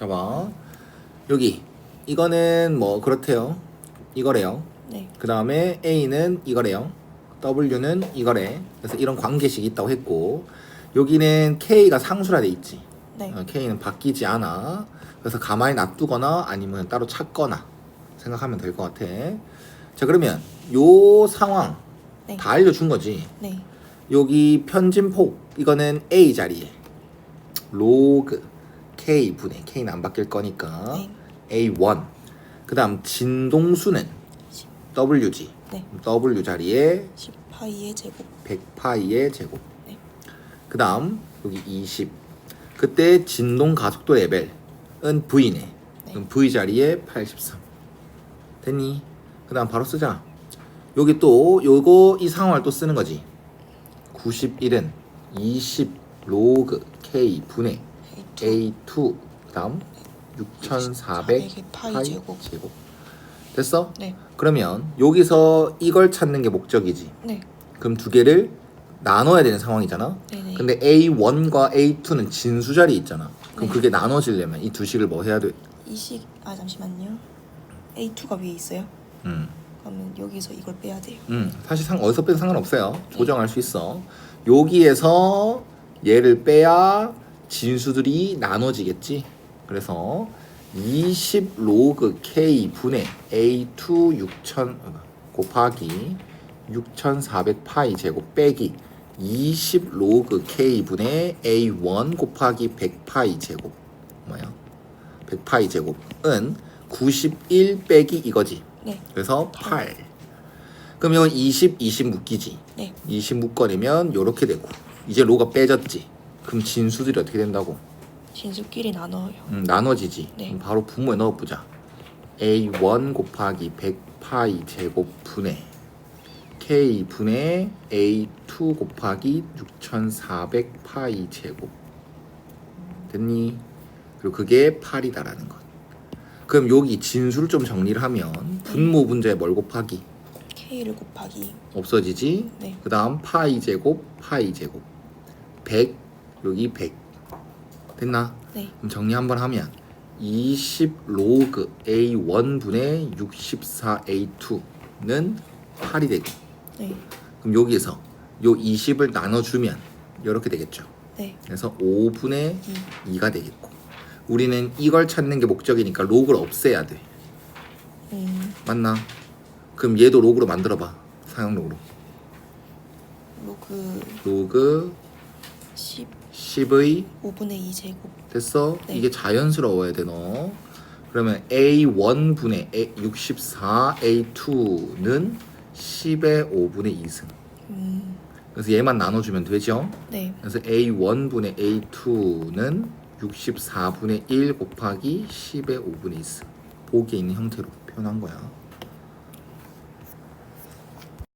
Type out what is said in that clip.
자 봐. 여기 이거는 뭐 그렇대요. 이거래요. 네. 그 다음에 A는 이거래요. W는 이거래. 그래서 이런 관계식이 있다고 했고 여기는 K가 상수라 돼 있지. 네. 어, K는 바뀌지 않아. 그래서 가만히 놔두거나 아니면 따로 찾거나 생각하면 될 것 같아. 자 그러면 요 상황 네. 다 알려준 거지. 네. 여기 편진폭 이거는 A 자리에 로그 K 분의 K는 안 바뀔 거니까 네. A1 그 다음 진동수는 WG 네. W 자리에 10파이의 제곱. 100파이의 제곱 네. 그 다음 여기 20 그때 진동 가속도 레벨은 V네 네. 그럼 V 자리에 83 됐니? 그 다음 바로 쓰자 여기 또 요거 이 상황을 또 쓰는 거지 91은 20 로그 K 분의 A2. A2 그 다음 6400 400의 파이 파이 제곱. 제곱 됐어? 네. 그러면 여기서 이걸 찾는 게 목적이지 네. 그럼 두 개를 나눠야 되는 상황이잖아 네네. 근데 A1과 A2는 진수 자리 있잖아 그럼 네. 그게 나눠지려면 이 두 식을 뭐 해야 돼? 이식 아 잠시만요. A2가 위에 있어요. 음. 그러면 여기서 이걸 빼야 돼요. 음, 사실 상 어디서 빼도 상관없어요. 조정할 수 있어. 여기에서 얘를 빼야 진수들이 나눠지겠지. 그래서 20 로그 K 분의 A2 6000 곱하기 6400 파이 제곱 빼기 20 로그 K 분의 A1 곱하기 100 파이 제곱 뭐야? 100 파이 제곱은 91 빼기 이거지. 네. 그래서 8. 그럼 이건 20, 20 묶이지. 네. 20 묶어내면 요렇게 되고 이제 로가 빼졌지. 그럼 진수들이 어떻게 된다고? 진수끼리 나눠요. 음, 나눠지지. 네. 그럼 바로 분모에 넣어보자. A1 곱하기 100 파이 제곱 분의 K 분의 A2 곱하기 6400 파이 제곱 됐니? 그리고 그게 8이다라는 것. 그럼 여기 진수를 좀 정리를 하면 분모 분자에 뭘 곱하기 K를 곱하기. 없어지지. 네. 그 다음 파이 제곱 파이 제곱 100 여기 100 됐나? 네. 그럼 정리 한번 하면 20 로그 A1 분의 64 A2는 8이 되고 네. 그럼 여기에서 요 20을 나눠주면 이렇게 되겠죠. 네. 그래서 5분의 이. 2가 되겠고 우리는 이걸 찾는 게 목적이니까 로그를 없애야 돼. 음. 맞나? 그럼 얘도 로그로 만들어봐. 사용 로그로. 로그 로그 10 10의 5분의 2 제곱. 됐어? 네. 이게 자연스러워야 돼 너. 그러면 A1 분의 64 A2는 10의 5분의 2승. 음. 그래서 얘만 나눠주면 되죠? 네. 그래서 A1 분의 A2는 64분의 1 곱하기 10의 5분의 2승. 보기에 있는 형태로 표현한 거야.